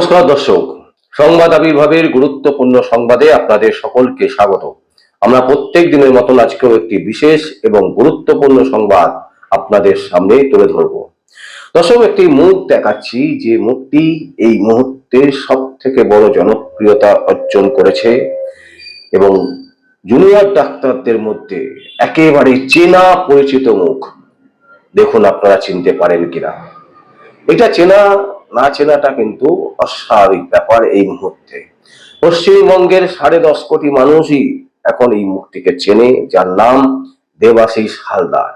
নমস্কার দর্শক। সংবাদ আবির্ভাবের গুরুত্বপূর্ণ সংবাদে আপনাদের সকলকে স্বাগত। আমরা প্রত্যেক দিনের মতন আজকেও একটি বিশেষ এবং গুরুত্বপূর্ণ সংবাদ আপনাদের সামনে তুলে ধরব। দর্শক, একটি মুখ দেখাচ্ছি যে মুখটি এই মুহূর্তে সব থেকে বড় জনপ্রিয়তা অর্জন করেছে এবং জুনিয়র ডাক্তারদের মধ্যে একেবারে চেনা পরিচিত মুখ। দেখুন, আপনারা চিনতে পারেন কিনা। এটা চেনা না চেনাটা কিন্তু অস্বাভাবিক ব্যাপার এই মুহূর্তে। পশ্চিমবঙ্গের সাড়ে দশ কোটি মানুষই এখন এই মুখটিকে চেনে, যার নাম দেবাশিস হালদার।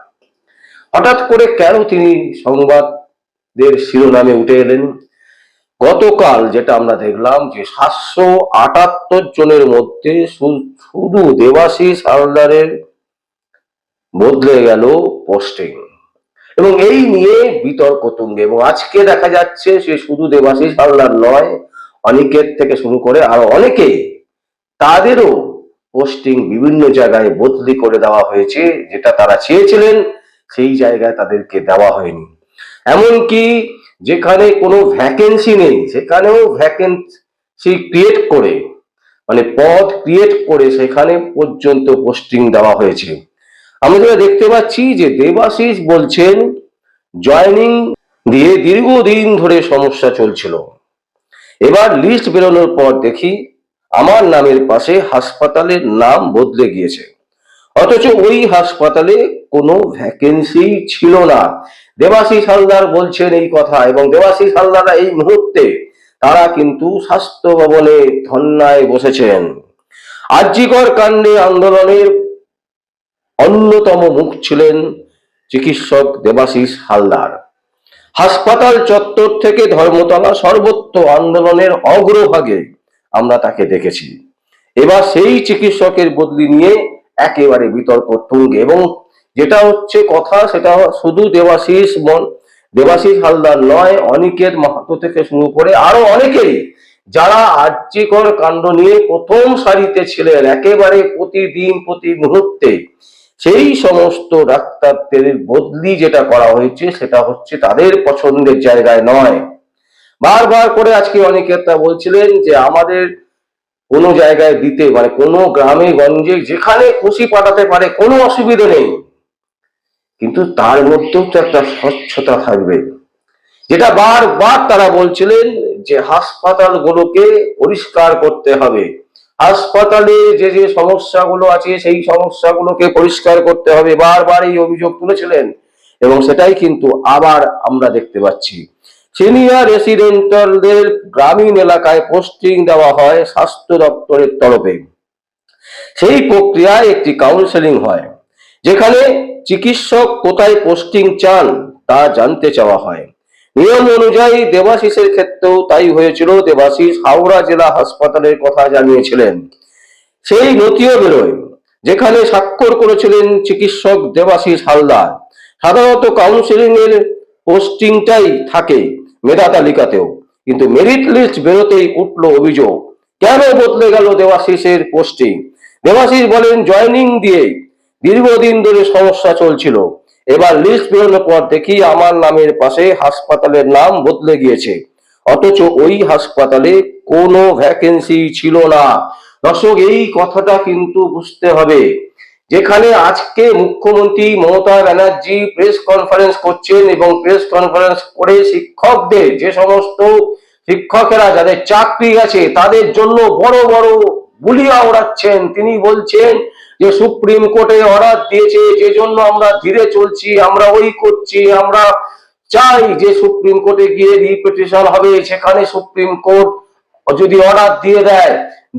হঠাৎ করে কেন তিনি সংবাদের শিরোনামে উঠে এলেন? গতকাল যেটা আমরা দেখলাম যে সাতশো আটাত্তর জনের মধ্যে শুধু দেবাশিস হালদারের বদলে গেল পোস্টিং। এবং এই নিয়ে বিতর্ক তুঙ্গে। এবং আজকে দেখা যাচ্ছে সে শুধু দেবাশিস হালদার নয় অনেকের থেকে শুরু করে আরও অনেকে তাদেরও পোস্টিং বিভিন্ন জায়গায় বদলি করে দেওয়া হয়েছে, যেটা তারা চেয়েছিলেন, সেই জায়গায় তাদেরকে দেওয়া হয়নি। এমনকি যেখানে কোনো ভ্যাকেন্সি নেই, সেখানেও ভ্যাকেন্সি ক্রিয়েট করে মানে পদ ক্রিয়েট করে সেখানে পর্যন্ত পোস্টিং দেওয়া হয়েছে। আমরা দেখতে পাচ্ছি যে দেবাশিস বলছেন, জয়নিং দিয়ে দীর্ঘদিন ধরে সমস্যা চলছিল। এবার লিস্ট বেরোনোর পর দেখি আমার নামের পাশে হাসপাতালের নাম বদলে গিয়েছে। অথচ ওই হাসপাতালে কোনো ভ্যাকেন্সি ছিল না। দেবাশিস হালদার বলছেন এই কথা এবং দেবাশিস হালদার এই মুহূর্তে তারা কিন্তু স্বাস্থ্য ভবনে ধর্নায় বসেছেন। আর্যিকর কাণ্ডে আন্দোলনের অন্যতম মুখ ছিলেন চিকিৎসক দেবাশিস হালদার। হাসপাতাল চত্বর থেকে ধর্মতলা সর্বত্র আন্দোলনের অগ্রভাগে আমরা তাকে দেখেছি। এবার সেই চিকিৎসকের বদলি নিয়ে একেবারে বিতর্ক তুঙ্গে এবং যেটা হচ্ছে কথা সেটা শুধু দেবাশিস মন, দেবাশিস হালদার নয়, অনিকেত মাহাতো থেকে শুরু করে আরও অনেকেই যারা আর্যিকর কাণ্ড নিয়ে প্রথম সারিতে ছিলেন, একেবারে প্রতিদিন প্রতি মুহূর্তে সেই সমস্ত ডাক্তারদের বদলি যেটা করা হয়েছে, সেটা হচ্ছে তাদের পছন্দের জায়গায় নয়। বারবার করে আজকে অনেকেতা বলছিলেন যে, আমাদের কোনো জায়গায় দিতে মানে কোনো গ্রামে, গঞ্জে, যেখানে খুশি পাঠাতে পারে, কোনো অসুবিধা নেই। কিন্তু তার মধ্যেও তো একটা স্বচ্ছতা থাকবে। যেটা বারবার তারা বলছিলেন যে, হাসপাতালগুলোকে পরিষ্কার করতে হবে। হাসপাতালে যে যে সমস্যাগুলো আছে, সেই সমস্যাগুলোকে পরিষ্কার করতে হবে। বারবার এই অভিযোগ তুলেছিলেন এবং সেটাই কিন্তু আবার আমরা দেখতে পাচ্ছি। সিনিয়র রেসিডেন্টালদের গ্রামীণ এলাকায় পোস্টিং দেওয়া হয় স্বাস্থ্য দপ্তরের তরফে। সেই প্রক্রিয়ায় একটি কাউন্সেলিং হয়, যেখানে চিকিৎসক কোথায় পোস্টিং চান তা জানতে চাওয়া হয়। নিয়ম অনুযায়ী দেবাশিসের ক্ষেত্রেও তাই হয়েছিল। দেবাশিস হাওড়া জেলা হাসপাতালের কথা জানিয়েছিলেন। সেই নথিও বেরোয়, যেখানে স্বাক্ষর করেছিলেন চিকিৎসক দেবাশিস হালদার। সাধারণত কাউন্সিলিং এর পোস্টিংটাই থাকে মেধা তালিকাতেও। কিন্তু মেরিট লিস্ট বেরোতেই উঠল অভিযোগ। কেন বদলে গেল দেবাশিসের পোস্টিং? দেবাশিস বলেন জয়নিং দিয়ে দীর্ঘদিন ধরে সমস্যা চলছিল। এবার লিস্ট বেরোনোর পর দেখি আমার নামের পাশে হাসপাতালের নাম বদলে গিয়েছে। অথচ ওই হাসপাতালে কোনো ভ্যাকেন্সি ছিল না। দর্শক, এই কথাটা কিন্তু বুঝতে হবে। যেখানে আজকে মুখ্যমন্ত্রী মমতা ব্যানার্জি প্রেস কনফারেন্স করছেন এবং প্রেস কনফারেন্স করে শিক্ষকদের, যে সমস্ত শিক্ষকেরা যাদের চাকরি আছে, তাদের জন্য বড় বড় বুলিয়া ওড়াচ্ছেন। তিনি বলছেন যে সুপ্রিম কোর্টে অর্ডার দিয়েছে যে জন্য আমরা ধীরে চলছি, আমরা ওই করছি, আমরা চাই যে সুপ্রিম কোর্টে গিয়ে রিপিটিশন হবে। সেখানে সুপ্রিম কোর্ট যদি অর্ডার দিয়ে দেয়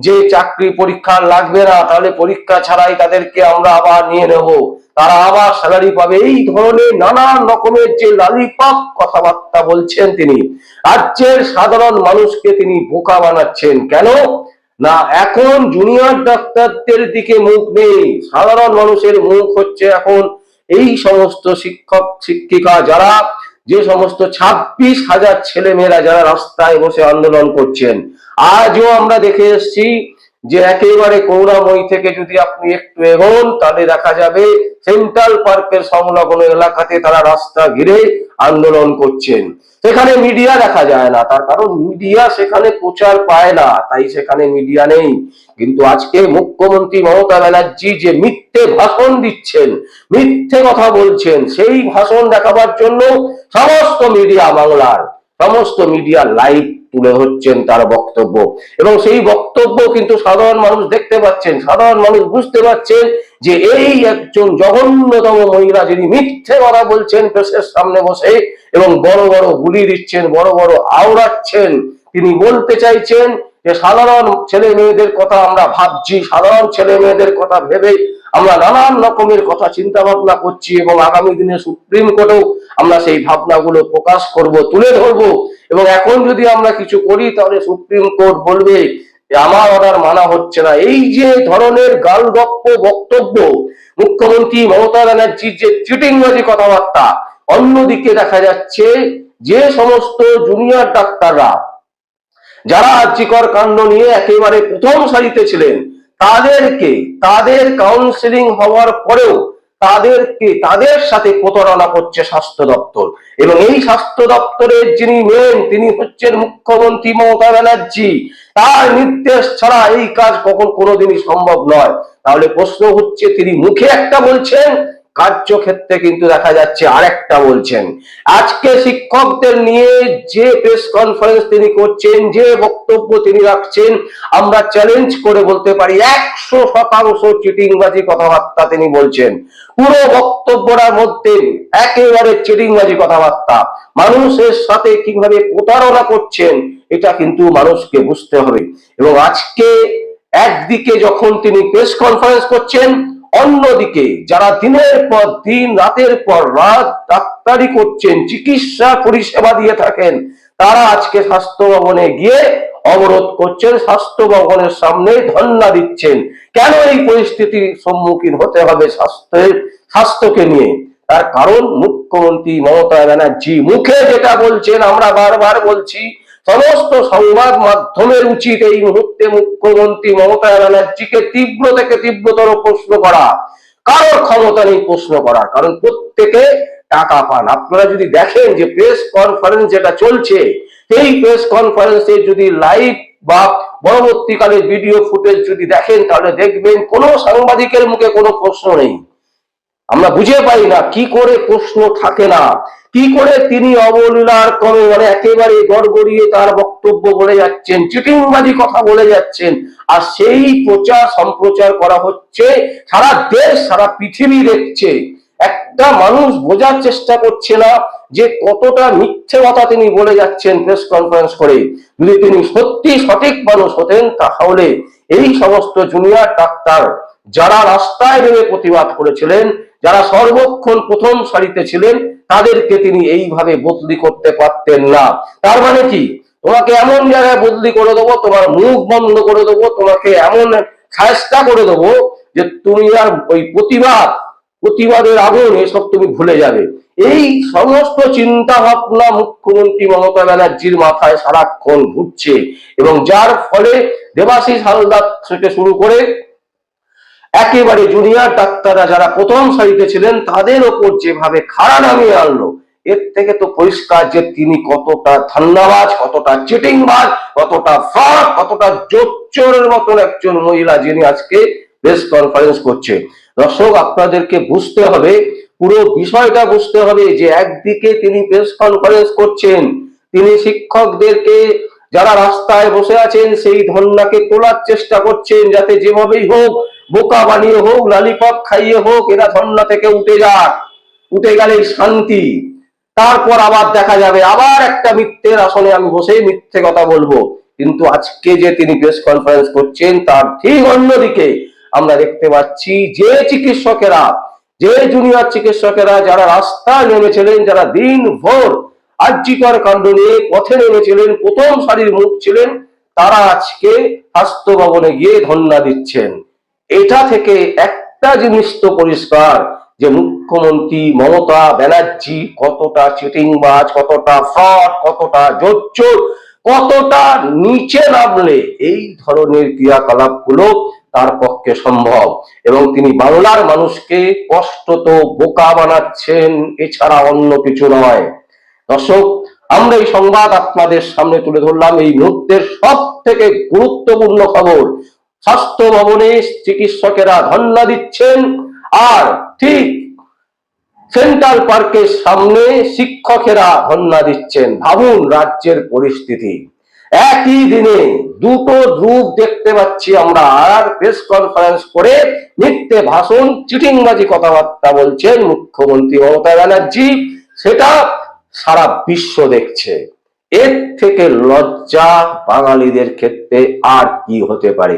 যে চাকরি পরীক্ষা লাগবে না, তাহলে পরীক্ষা ছাড়াই তাদেরকে আমরা আবার নিয়ে নেব। তারা আবার স্যালারি পাবে। এই ধরনের নানান রকমের যে লালিপাপ কথাবার্তা বলছেন তিনি, রাজ্যের সাধারণ মানুষকে তিনি বোকা বানাচ্ছেন। কেন? না, এখন জুনিয়র ডাক্তারদের দিকে মুখ নেই। সাধারণ মানুষের মুখ হচ্ছে এখন এই সমস্ত শিক্ষক, শিক্ষিকা যারা, যে সমস্ত ছাব্বিশ হাজার ছেলেমেয়েরা যারা রাস্তায় বসে আন্দোলন করছেন। আজও আমরা দেখে এসেছি যে একেবারে করুণাময়ী থেকে যদি আপনি একটু এগোন, তাহলে দেখা যাবে সেন্ট্রাল পার্কের সংলগ্ন এলাকাতে তারা রাস্তা ঘিরে আন্দোলন করছেন। সেখানে মিডিয়া দেখা যায় না, তার কারণ মিডিয়া সেখানে প্রচার পায় না, তাই সেখানে মিডিয়া নেই। কিন্তু আজকে মুখ্যমন্ত্রী মমতা ব্যানার্জি যে মিথ্যে ভাষণ দিচ্ছেন, মিথ্যে কথা বলছেন, সেই ভাষণ দেখাবার জন্য সমস্ত মিডিয়া বাংলার, সমস্ত মিডিয়া লাইভ তুলে হচ্ছেন তার বক্তব্য। এবং সেই বক্তব্য কিন্তু সাধারণ মানুষ দেখতে পাচ্ছেন, সাধারণ মানুষ বুঝতে পারছেন যে এই একজন জঘন্যতম মহিলা যিনি মিথ্যে কথা বলছেন প্রেসের সামনে বসে এবং বড় বড় গুলি দিচ্ছেন, বড় বড় আওড়াচ্ছেন, তিনি বলতে চাইছেন যে সাধারণ ছেলে মেয়েদের কথা আমরা ভাবছি, সাধারণ ছেলে মেয়েদের কথা ভেবে আমরা নানান রকমের কথা চিন্তা ভাবনা করছি এবং আগামী দিনে সুপ্রিম কোর্টেও আমরা সেই ভাবনাগুলো প্রকাশ করব, তুলে ধরবো। এবং এখন যদি আমরা কিছু করি, তাহলে সুপ্রিম কোর্ট বলবে আমার অর্ডার মানা হচ্ছে না। এই যে ধরনের গালগপ্প বক্তব্য, মুখ্যমন্ত্রী মমতা ব্যানার্জির যে চিটিংবাজি কথাবার্তা, অন্যদিকে দেখা যাচ্ছে যে সমস্ত জুনিয়র ডাক্তাররা, যারা আর্যিকর কাণ্ড নিয়ে একেবারে প্রথম সারিতে ছিলেন, তাদেরকে, তাদের কাউন্সিলিং হওয়ার পরেও তাদেরকে তাদের সাথে প্রতারণা করছে স্বাস্থ্য দপ্তর। এবং এই স্বাস্থ্য দপ্তরের যিনি মেন তিনি হচ্ছেন মুখ্যমন্ত্রী মমতা ব্যানার্জি। তার নির্দেশ ছাড়া এই কাজ কখন কোনোদিনই সম্ভব নয়। তাহলে প্রশ্ন হচ্ছে, তিনি মুখে একটা বলছেন কার্যক্ষেত্রে কিন্তু দেখা যাচ্ছে আরেকটা বলছেন, আজকে শিক্ষকদের নিয়ে যে প্রেস কনফারেন্স তিনি করছেন, যে বক্তব্য তিনি রাখছেন, আমরা চ্যালেঞ্জ করে বলতে পারি, একশো শতাংশ চিটিংবাজি কথাবার্তা তিনি বলছেন। পুরো বক্তব্যটার মধ্যে একেবারে চিটিংবাজি কথাবার্তা। মানুষের সাথে কীভাবে প্রতারণা করছেন, এটা কিন্তু মানুষকে বুঝতে হবে। এবং আজকে একদিকে যখন তিনি প্রেস কনফারেন্স করছেন অন্যদিকে যারা দিনের পর দিন, রাতের পর রাত ডাক্তারি করছেন, চিকিৎসা পরিষেবা দিয়ে থাকেন, তারা আজকে স্বাস্থ্য ভবনে গিয়ে অবরোধ করছেন, স্বাস্থ্য ভবনের সামনে ধর্ণা দিচ্ছেন। কেন এই পরিস্থিতির সম্মুখীন হতে হবে স্বাস্থ্যের স্বাস্থ্যকে নিয়ে? তার কারণ মুখ্যমন্ত্রী মমতা ব্যানার্জি মুখে যেটা বলছেন, আমরা বারবার বলছি সমস্ত সংবাদ মাধ্যমের উচিত এই মুহূর্তে মুখ্যমন্ত্রী মমতা ব্যানার্জিকে তীব্র থেকে তীব্রতর প্রশ্ন করা। কারোর ক্ষমতা নেই প্রশ্ন করার, কারণ প্রত্যেকে টাকা পান। আপনারা যদি দেখেন যে প্রেস কনফারেন্স যেটা চলছে, সেই প্রেস কনফারেন্সে যদি লাইভ বা পরবর্তীকালে ভিডিও ফুটেজ যদি দেখেন, তাহলে দেখবেন কোনো সাংবাদিকের মুখে কোনো প্রশ্ন নেই। আমরা বুঝে পাই না কি করে প্রশ্ন থাকে না। কি করে তিনি অবলীলার ক্রমে মানে একেবারে গড়গড়িয়ে তার বক্তব্য বলে যাচ্ছেন, চিটিংবাজি কথা বলে যাচ্ছেন, আর সেই প্রচার সম্প্রচার করা হচ্ছে, সারা দেশ, সারা পৃথিবী দেখছে। একটা মানুষ বোঝার চেষ্টা করছে না যে কতটা মিথ্যে কথা তিনি বলে যাচ্ছেন প্রেস কনফারেন্স করে। যদি তিনি সত্যি সঠিক মানুষ হতেন, তাহলে এই সমস্ত জুনিয়র ডাক্তার যারা রাস্তায় নেমে প্রতিবাদ করেছিলেন যারা সর্বক্ষণ প্রথম সারিতে ছিলেন, তাদেরকে তিনি এইভাবে বদলি করতে পারতেন না। তার মানে কি? তোমাকে এমন জায়গায় বদলি করে দেবো, তোমার মুখ বন্ধ করে দেবো, তোমাকে এমন সায়স্তা করে দেবো যে তুমি আর ওই প্রতিবাদ, প্রতিবাদের আগুন এসব তুমি ভুলে যাবে। এই সমস্ত চিন্তা ভাবনা মুখ্যমন্ত্রী মমতা ব্যানার্জির মাথায় সারাক্ষণ ঘুরছে এবং যার ফলে দেবাশিস হালদার থেকে শুরু করে একেবারে জুনিয়র ডাক্তাররা যারা প্রথম সারিতে ছিলেন, তাদের ওপর যেভাবে খাড়া নামিয়ে আনলো, এর থেকে তো পরিষ্কার যে তিনি কতটা ধান্নাবাজ কতটা চিটিংবাজ, কতটা ফ্রড, কতটা জোচ্চোরের মতন একজন মহিলা যিনি আজকে প্রেস কনফারেন্স করছে। দর্শক, আপনাদেরকে বুঝতে হবে, পুরো বিষয়টা বুঝতে হবে যে একদিকে তিনি প্রেস কনফারেন্স করছেন, তিনি শিক্ষকদেরকে যারা রাস্তায় বসে আছেন, সেই ধন্যাকে তোলার চেষ্টা করছেন, যাতে যেভাবেই হোক বোকা বানিয়ে হোক, লালিপপ খাইয়ে হোক, এরা ধন্যা থেকে উঠে যাক, উঠে গেলেই শান্তি। তারপর আবার দেখা যাবে, আবার একটা মিথ্যের আসনে আমি বসে মিথ্যে কথা বলব। কিন্তু আজকে যে তিনি প্রেস কনফারেন্স করছেন, তার ঠিক অন্যদিকে আমরা দেখতে পাচ্ছি যে চিকিৎসকেরা, যে জুনিয়র চিকিৎসকেরা যারা রাস্তায় নেমেছিলেন, যারা দিন ভোর আর্যিকর কাণ্ড নিয়ে পথে নেমেছিলেন, প্রথম সারির মুখ ছিলেন, তারা আজকে স্বাস্থ্য ভবনে গিয়ে ধন্যা দিচ্ছেন। এটা থেকে একটা জিনিস তো পরিষ্কার যে মুখ্যমন্ত্রী মমতা ব্যানার্জি কতটা চিটিংবাজ, কতটা ফ্রড, কতটা জোচ্চোর কতটা নিচে নামলে এই ধরনের ক্রিয়াকলাপগুলো তার পক্ষে সম্ভব। এবং তিনি বাংলার মানুষকে স্পষ্টত বোকা বানাচ্ছেন, এছাড়া অন্য কিছু নয়। দর্শক, আমরা এই সংবাদ আপনাদের সামনে তুলে ধরলাম। এই মুহূর্তের সব থেকে গুরুত্বপূর্ণ খবর স্বাস্থ্য ভবনে চিকিৎসকেরা ধর্ণা দিচ্ছেন। আর ঠিক সেন্ট্রাল পার্কের সামনে শিক্ষকেরা ধর্ণা দিচ্ছেন। ভাবুন রাজ্যের পরিস্থিতি। একই দিনে দুটো রূপ দেখতে পাচ্ছি আমরা। আর প্রেস কনফারেন্স করে মিথ্যে ভাষণ, চিটিংবাজি কথাবার্তা বলছেন মুখ্যমন্ত্রী মমতা ব্যানার্জি। সেটা সারা বিশ্ব দেখছে। এর থেকে লজ্জা বাঙালিদের ক্ষেত্রে আর কি হতে পারে?